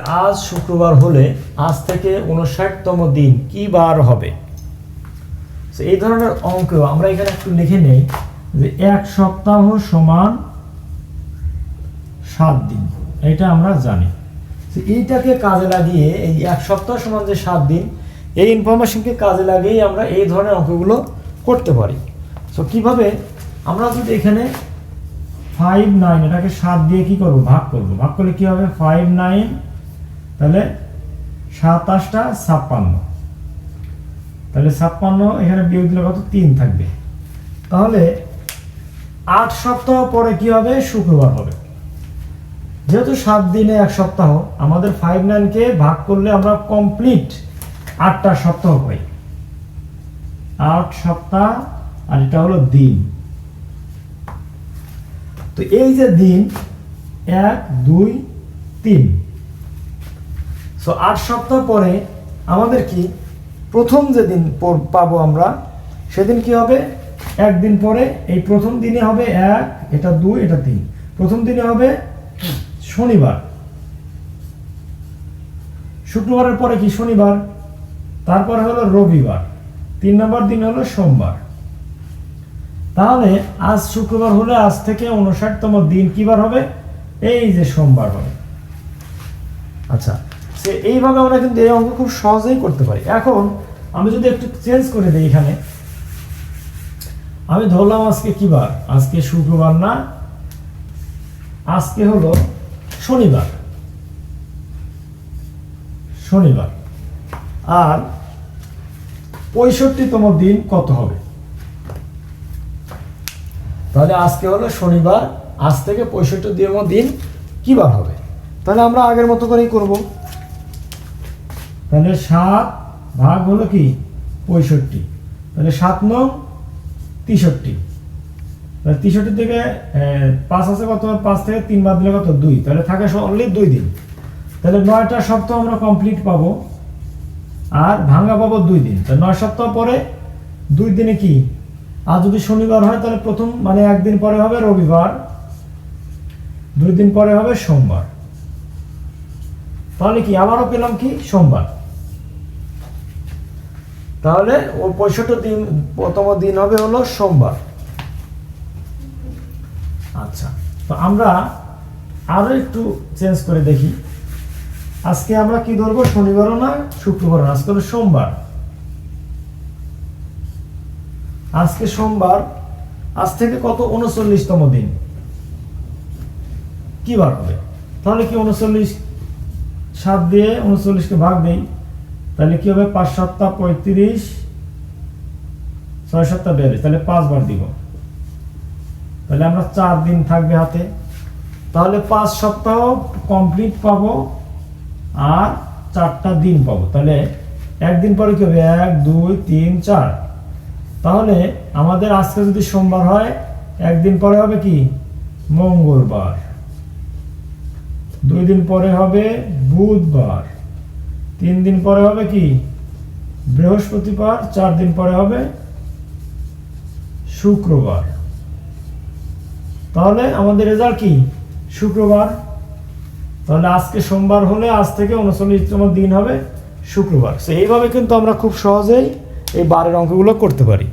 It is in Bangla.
আজ শুক্রবার হলে আজ থেকে উনষাটতম দিন কি বার হবে? এই ধরনের অঙ্ক আমরা এখানে একটু লিখে নেই যে এক সপ্তাহ সমান সাত দিন। এটা আমরা জানি। এইটাকে কাজে লাগিয়ে এই এক সপ্তাহ সমান যে সাত দিন, এই ইনফরমেশনকে কাজে লাগিয়েই আমরা এই ধরনের অঙ্কগুলো করতে পারি। সো কীভাবে? আমরা যদি এখানে ফাইভ নাইন এটাকে সাত দিয়ে কি করব? ভাগ করব। ভাগ করলে কি হবে? ফাইভ নাইন তাহলে সাতাশটা ছাপ্পান্ন। তাহলে ছাপ্পান্ন, এখানে বিয়োগ দিলে কত? তিন থাকবে। তাহলে আট সপ্তাহ পরে কি হবে? শুক্রবার হবে। যেহেতু সাত দিনে এক সপ্তাহ, আমাদের ফাইভ নাইনকে ভাগ করলে আমরা কমপ্লিট আটটা সপ্তাহ পাই। আট সপ্তাহ, আর এটা হলো দিন। তো এই যে দিন, এক, দুই, তিন। সো আট সপ্তাহ পরে আমাদের কি? প্রথম যে দিন পর- পাবো আমরা, সেদিন কি হবে? একদিন পরে এই প্রথম দিনে হবে এক, এটা দুই, এটা তিন। প্রথম দিনে হবে শনিবার। শুক্রবারের পরে কি শনিবার? তারপরে হলো রবিবার। তিন নম্বর দিন হলো সোমবার। তাহলে আজ শুক্রবার হলে আজ থেকে উনষাটতম দিন কিবার হবে? এই যে সোমবার হবে। আচ্ছা এইভাবে আমরা কিন্তু এই অঙ্ক খুব সহজেই করতে পারি। এখন আমি যদি একটু চেঞ্জ করে দিই এখানে। আমি ধরলাম আজকে কি বার? আজকে শুক্রবার না, আজকে হলো শনিবার। শনিবার। আর পঁয়ষট্টিতম দিন কত হবে? তাহলে আজকে হলো শনিবার, আজ থেকে পঁয়ষট্টিতম দিন কি বার হবে? তাহলে আমরা আগের মতো করেই করব। তাহলে সাত ভাগ হলো কি? পঁয়ষট্টি। তাহলে সাত নং তেষট্টি। তাহলে তেষট্টি থেকে পাঁচ আছে কত? পাঁচ থেকে তিন বাদ দিলে কত? দুই। তাহলে থাকে অনলি দুই দিন। তাহলে নয়টা সপ্তাহ আমরা কমপ্লিট পাবো। আর ভাঙা পাবো দুই দিন। তাহলে নয় সপ্তাহ পরে দুই দিনে কি? আর যদি শনিবার হয়, তাহলে প্রথম মানে একদিন পরে হবে রবিবার। দুই দিন পরে হবে সোমবার। তাহলে কি? আবারও পেলাম কি? সোমবার। তাহলে ও পঁয়ষট্টি দিন, প্রথম দিন হবে হলো সোমবার। আচ্ছা তো আমরা আরও একটু চেঞ্জ করে দেখি। আজকে আমরা কি ধরবো? শনিবারও না শুক্রবার? না আজকে হলো সোমবার। আজকে সোমবার, আজ থেকে কত? উনচল্লিশতম দিন। কি বার হবে? তাহলে কি উনচল্লিশ? সাত দিয়ে উনচল্লিশকে ভাগ দেই। তাহলে কি হবে? পাঁচ সপ্তাহ পঁয়ত্রিশ, ছয় সপ্তাহ বিয়াল্লিশ। তাহলে পাঁচবার দিব। তাহলে আমরা চার দিন থাকবে হাতে। তাহলে পাঁচ সপ্তাহ কমপ্লিট পাবো আর চারটা দিন পাবো। তাহলে একদিন পরে কি হবে? এক, দুই, তিন, চার। তাহলে আমাদের আজকে যদি সোমবার হয়, একদিন পরে হবে কি? মঙ্গলবার। দুই দিন পরে হবে বুধবার। তিন দিন পরে হবে কি? বৃহস্পতিবার, চার দিন পরে হবে শুক্রবার। তাহলে আমাদের রেজাল্ট কি? শুক্রবার। তাহলে আজকে সোমবার হলে আজ থেকে উনচল্লিশতম দিন হবে শুক্রবার। সো এইভাবে কিন্তু আমরা খুব সহজেই এই বারের অঙ্কগুলো করতে পারি।